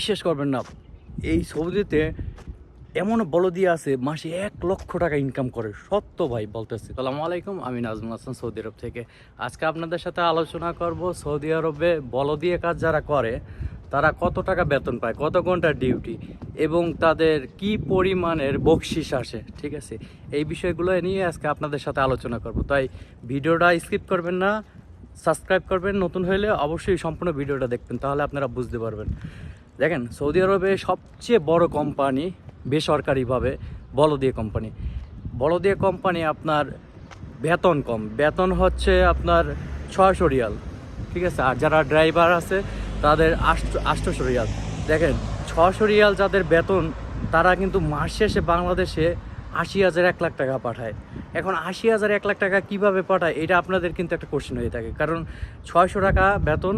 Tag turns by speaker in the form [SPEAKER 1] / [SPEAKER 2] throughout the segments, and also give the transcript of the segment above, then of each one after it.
[SPEAKER 1] বিশ্বাস করবেন না, এই সৌদিতে এমন বলদি আছে, মাসে এক লক্ষ টাকা ইনকাম করে। সত্য ভাই বলতেছি। সালাম আলাইকুম, আমি নাজমুল হাসান সৌদি আরব থেকে। আজকে আপনাদের সাথে আলোচনা করব সৌদি আরবে বলদিয়ে কাজ যারা করে, তারা কত টাকা বেতন পায়, কত ঘণ্টার ডিউটি, এবং তাদের কি পরিমাণের বকশিস আসে, ঠিক আছে? এই বিষয়গুলো নিয়ে আজকে আপনাদের সাথে আলোচনা করব। তাই ভিডিওটা স্কিপ করবেন না, সাবস্ক্রাইব করবেন। নতুন হলে অবশ্যই সম্পূর্ণ ভিডিওটা দেখবেন, তাহলে আপনারা বুঝতে পারবেন। দেখেন, সৌদি আরবে সবচেয়ে বড় কোম্পানি বেসরকারিভাবে বলদিয়া কোম্পানি বলদিয়া কোম্পানি আপনার বেতন কম। বেতন হচ্ছে আপনার ছয়শো রিয়াল, ঠিক আছে? আর যারা ড্রাইভার আছে, তাদের আষ্ট, আষ্টশো রিয়াল। দেখেন ছশো রিয়াল যাদের বেতন, তারা কিন্তু মাস শেষে বাংলাদেশে আশি হাজার এক লাখ টাকা পাঠায়। এখন আশি হাজার, এক লাখ টাকা কীভাবে পাঠায়, এটা আপনাদের কিন্তু একটা কোশ্চেন হয়ে থাকে। কারণ ছয়শো টাকা বেতন,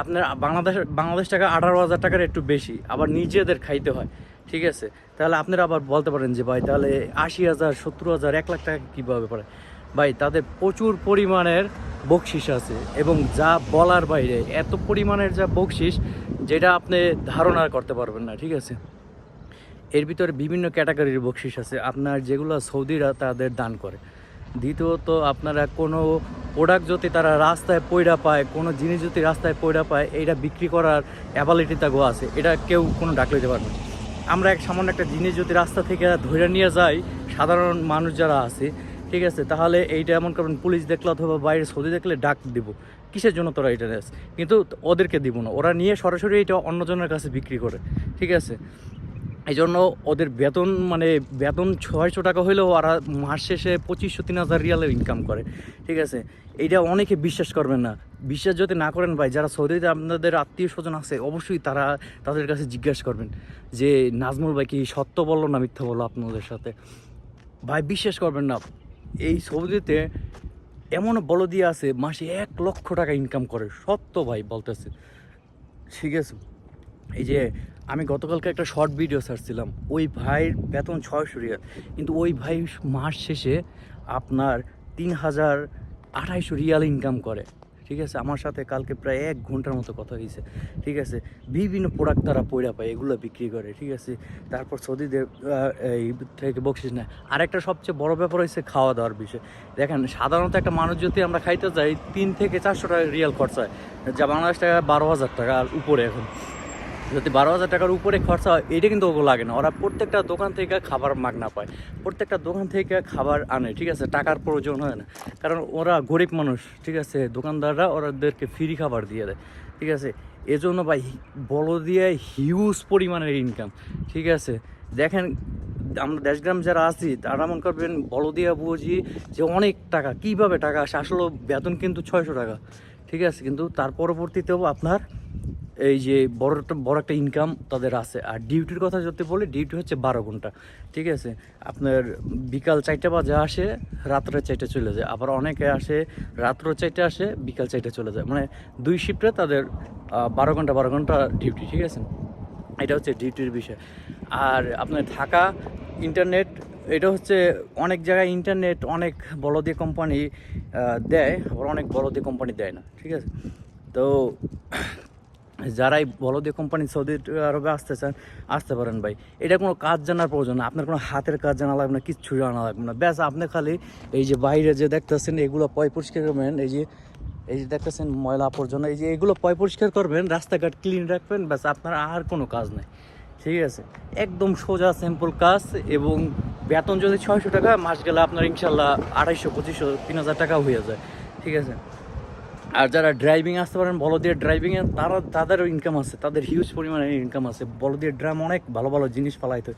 [SPEAKER 1] আপনার বাংলাদেশ বাংলাদেশ টাকা আঠারো হাজার টাকার একটু বেশি, আবার নিজেদের খাইতে হয়, ঠিক আছে? তাহলে আপনারা আবার বলতে পারেন যে, ভাই, তাহলে আশি হাজার, সত্তর হাজার, এক লাখ টাকা কীভাবে পাঠায়? ভাই, তাদের প্রচুর পরিমাণের বকশিস আছে এবং যা বলার বাইরে, এত পরিমাণের যা বকশিস যেটা আপনি ধারণা করতে পারবেন না, ঠিক আছে? এর ভিতরে বিভিন্ন ক্যাটাগরির বকশিস আছে। আপনার যেগুলো সৌদিরা তাদের দান করে। দ্বিতীয়ত আপনারা কোনো প্রোডাক্ট যদি তারা রাস্তায় পয়রা পায়, কোনো জিনিস যদি রাস্তায় পয়রা পায়, এইটা বিক্রি করার অ্যাবিলিটি তাগো আছে। এটা কেউ কোনো ডাক লইতে পারবে আমরা এক সামান্য একটা জিনিস যদি রাস্তা থেকে ধরে নিয়ে যাই, সাধারণ মানুষ যারা আছে, ঠিক আছে, তাহলে এইটা এমন করবেন, পুলিশ দেখলে অথবা বাইরে সৌদি দেখলে ডাক দিব। কিসের জন্য তোরা এটা কিন্তু ওদেরকে দিব না। ওরা নিয়ে সরাসরি এটা অন্যজনের কাছে বিক্রি করে। ঠিক আছে? এই জন্য ওদের বেতন মানে বেতন ছয়শো টাকা হইলেও ওরা মাস শেষে পঁচিশশো, তিন হাজার রিয়ালের ইনকাম করে, ঠিক আছে? এইটা অনেকে বিশ্বাস করবেন না। বিশ্বাস যদি না করেন ভাই, যারা সৌদিতে আপনাদের আত্মীয় স্বজন আছে, অবশ্যই তারা তাদের কাছে জিজ্ঞাসা করবেন যে, নাজমুল ভাই, কি সত্য বলল না মিথ্যা বলল আপনাদের সাথে? ভাই, বিশ্বাস করবেন না। এই সৌদিতে এমন বলদি আছে, মাসে এক লক্ষ টাকা ইনকাম করে। সত্য ভাই বলতেছে। ঠিক আছে? এই যে আমি গতকালকে একটা শর্ট ভিডিও ছাড়ছিলাম। ওই ভাইয়ের বেতন ছয়শো রিয়াল। কিন্তু ওই ভাই মাস শেষে আপনার তিন হাজার আঠাইশো রিয়াল ইনকাম করে। ঠিক আছে? আমার সাথে কালকে প্রায় এক ঘণ্টার মতো কথা হয়েছে। ঠিক আছে? বিভিন্ন প্রোডাক্ট তারা পয়রা পায়, এগুলো বিক্রি করে। ঠিক আছে? তারপর সৌদিদের এই থেকে বকশিস নেয়। আরেকটা সবচেয়ে বড় ব্যাপার হচ্ছে খাওয়া দাওয়ার বিষয়। দেখেন, সাধারণত একটা মানুষ যদি আমরা খাইতে যাই, তিন থেকে চারশো টাকা রিয়াল খরচা হয়। যা বাংলাদেশ টাকা বারো হাজার টাকার উপরে এখন। যদি বারো হাজার টাকার উপরে খরচা হয়, এটা কিন্তু ওগুলো লাগে না। ওরা প্রত্যেকটা দোকান থেকে খাবার মাগনা পায়। প্রত্যেকটা দোকান থেকে খাবার আনে, ঠিক আছে? টাকার প্রয়োজন হয় না। কারণ ওরা গরিব মানুষ, ঠিক আছে? দোকানদাররা ওরাদেরকে ফ্রি খাবার দিয়ে দেয়, ঠিক আছে? এজন্য ভাই বড় দিয়ে হিউজ পরিমাণের ইনকাম ঠিক আছে? দেখেন, আমরা দেশগ্রাম যারা আছি, তারা মনে করবেন বড় দিয়ে বুঝি যে অনেক টাকা। কীভাবে টাকা আসে? আসলে বেতন কিন্তু ছয়শো টাকা, ঠিক আছে? কিন্তু তার পরবর্তীতেও আপনার এই যে বড় বড় একটা ইনকাম তাদের আছে। আর ডিউটির কথা যদি বলি ডিউটি হচ্ছে বারো ঘণ্টা। ঠিক আছে? আপনার বিকাল চারটে বাজে আসে, রাত্রে চারটে চলে যায়। আবার অনেকে আসে, রাত্র চারটে আসে, বিকাল চারটে চলে যায়। মানে দুই শিফটে তাদের বারো ঘণ্টা বারো ঘণ্টা ডিউটি ঠিক আছে? এটা হচ্ছে ডিউটির বিষয়। আর আপনার থাকা ইন্টারনেট এটা হচ্ছে অনেক জায়গায় ইন্টারনেট অনেক বড় দিয়ে কোম্পানি দেয়, আবার অনেক বড় দিয়ে কোম্পানি দেয় না। ঠিক আছে? তো যারাই বলদি কোম্পানি সৌদি আরবে আসতে চান, আসতে পারেন ভাই। এটা কোনো কাজ জানার প্রয়োজন না। আপনার কোনো হাতের কাজ জানা লাগবে না, কিচ্ছু জানা লাগবে না। ব্যাস, আপনি খালি এই যে বাইরে যে দেখতেছেন, এগুলো পয় পরিষ্কার করবেন। এই যে এই যে দেখতেছেন ময়লা আবর্জনা, এই যে এগুলো পয় পরিষ্কার করবেন, রাস্তাঘাট ক্লিন রাখবেন, ব্যাস, আপনার আর কোনো কাজ নাই। ঠিক আছে? একদম সোজা সিম্পল কাজ এবং বেতন যদি ছয়শো টাকা, মাস গেলে আপনার ইনশাল্লাহ আড়াইশো, পঁচিশশো, তিন হাজার টাকা হয়ে যায়। ঠিক আছে? আর যারা ড্রাইভিং আসতে পারেন, বলদের ড্রাইভিংয়ে তারা তাদেরও ইনকাম আছে, তাদের হিউজ পরিমাণে ইনকাম আছে। বলদের ড্রাম অনেক ভালো ভালো জিনিস ফালাইতে।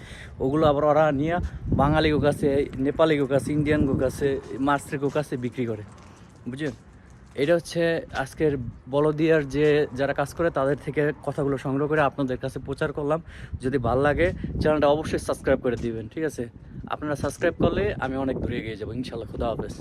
[SPEAKER 1] ওগুলো আবার ওরা নিয়ে বাঙালি গো কাছে নেপালি গো কাছে ইন্ডিয়ান গো কাছে মার্সের গো কাছে বিক্রি করে। বুঝলেন এটা হচ্ছে আজকের বলদিয়ার যে যারা কাজ করে, তাদের থেকে কথাগুলো সংগ্রহ করে আপনাদের কাছে প্রচার করলাম। যদি ভালো লাগে, চ্যানেলটা অবশ্যই সাবস্ক্রাইব করে দিবেন, ঠিক আছে? আপনারা সাবস্ক্রাইব করলে আমি অনেক দূরে এগিয়ে যাব। ইনশাল্লাহ, খুদা হাফেজ।